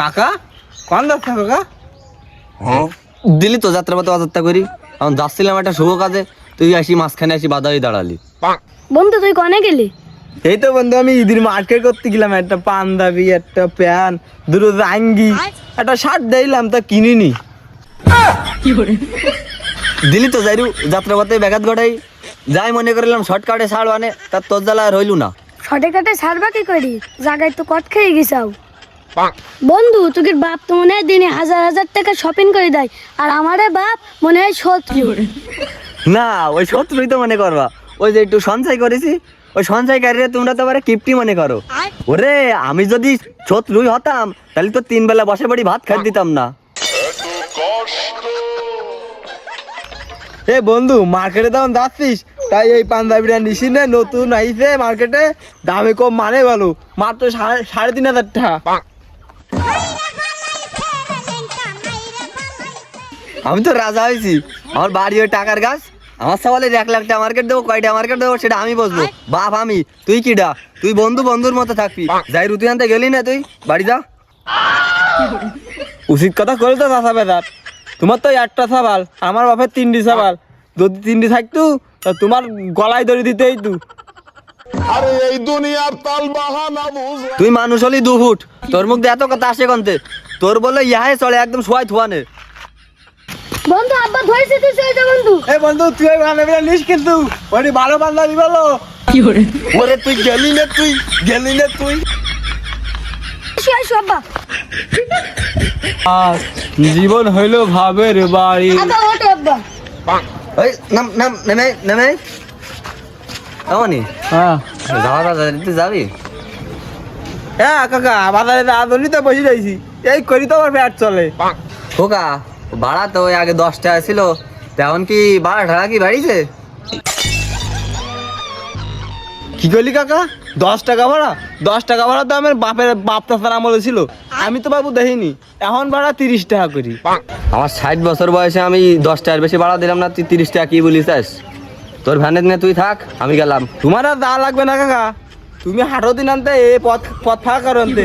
কাকা? কোন যাচ্ছে কাকা দিলি তো যাত্রা পথে অযাত্রা করি। এখন যাচ্ছিলাম একটা শুভ কাজে তুই আসি মাঝখানে আসি বাধা হয়ে দাঁড়ালি। বন্ধু তুই কনে গেলি? এই তো বন্ধু আমি ঈদের মার্কেট করতে গেলাম একটা পাঞ্জাবি একটা প্যান্ট দুটো জাঙ্গি একটা শার্ট দিলাম তা কিনিনি। দিলি তো যাইরু যাত্রা পথে ব্যাঘাত ঘটাই। যাই মনে করলাম শর্টকাটে ছাড় আনে তার তোর জ্বালা আর হইলু না। শটে কাটে সারবা কি করি? জায়গায় তো কট খেয়ে গেছাও। বন্ধু তোকে বাপ তো মনে হয় দিনে হাজার হাজার টাকা শপিং করে দেয় আর আমারে বাপ মনে হয় শত্রু। না ওই শত্রুই তো মনে করবা। ওই যে একটু সঞ্চয় করেছি ওই সঞ্চয়কারীরা তোমরা তো আবার কিপটি মনে করো। ওরে আমি যদি শত্রুই হতাম তাহলে তো তিন বেলা বসে বাড়ি ভাত খাই দিতাম না। এ বন্ধু মার্কেটে তখন যাচ্ছিস তাই এই পাঞ্জাবিটা নিসি নে নতুন আইছে মার্কেটে দামে কম মানে ভালো মাত্র সাড়ে সাড়ে তিন হাজার টাকা। আমি তো রাজা হয়েছি। আমার বাড়ি ওই টাকার গাছ। আমার সবালে এক লাখ টাকা মার্কেট দেবো কয়টা মার্কেট দেবো সেটা আমি বসবো। বাপ আমি তুই কিডা? তুই বন্ধু বন্ধুর মতো থাকবি। যাই রুতি আনতে গেলি না তুই? বাড়ি যা। উচিত কথা করে তো চাষা বেদার তোমার তো একটা সাবাল আমার বাপের তিনটি সাবাল যদি তিনটি থাকতু তা তোমার গলায় দড়ি দিতেই তু আরে এই দুনিয়ার তাল বাহানা বুঝ তুই মানুষ হলি দু ফুট। তোর মুখ দিয়ে এত কথা আসে কন্তে? তোর বলে ইহাই চলে একদম শোয়াই থুয়ানে। বন্ধু আব্বা ধরেছে তুই সেই যা বন্ধু। এ বন্ধু তুই ওই পাঞ্জাবিটা নিস কিন্তু। ওটি ভালো পাঞ্জাবি বলো। ওরে তুই গেলি না তুই? গেলি না তুই? আব্বা। আর জীবন হইল ভাবের বাড়ি। আব্বা ওটো আব্বা। ওই নাম নাম নেমে নেমে। এমনই হ্যাঁ। যাওয়া দাদা তুই যাবি? হ্যাঁ কাকা বাজারে আদলি তো বসে যাইছি এই করি তো আমার পেট চলে। খোকা ভাড়া তো ওই আগে দশ টাকা ছিল তেমন কি ভাড়া ঠাড়া কি বাড়িছে? কি করলি কাকা? দশ টাকা ভাড়া? দশ টাকা ভাড়া তো আমার বাপের বাপ চাচার আমলে ছিল। আমি তো বাবু দেখিনি। এখন ভাড়া তিরিশ টাকা করি। আমার ষাট বছর বয়সে আমি দশ টাকার বেশি ভাড়া দিলাম না তুই তিরিশ টাকা কি বলিস তোর ভ্যানের নিয়ে তুই থাক আমি গেলাম। তোমার আর যা লাগবে না কাকা তুমি হাঁটো দিন আনতে এ পথ পথ ফাঁকা করো আনতে।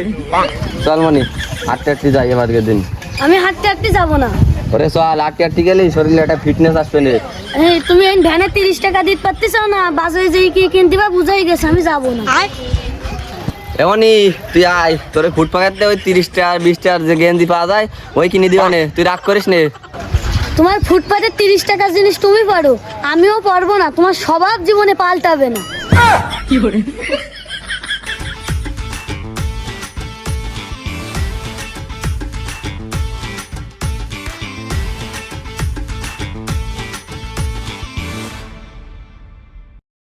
চল মনি হাঁটতে আটটি যাই এবারকে দিন। আমি হাঁটতে হাঁটতে যাব না। ওরে চল আটটি আটটি গেলেই শরীরে একটা ফিটনেস আসবে নে। এই তুমি এই ভ্যানে তিরিশ টাকা দিতে পারতেছ না বাজারে যেই কি কিনতে বা বুঝাই গেছে আমি যাব না। এমনই তুই আয় তোর ফুট ওই তিরিশ টাকা বিশ টাকার যে গেঞ্জি পাওয়া যায় ওই কিনে দিবা নে। তুই রাগ করিস নে। তোমার ফুটপাতে তিরিশ টাকার জিনিস তুমি পারো আমিও পারব না তোমার স্বভাব জীবনে পাল্টাবে না।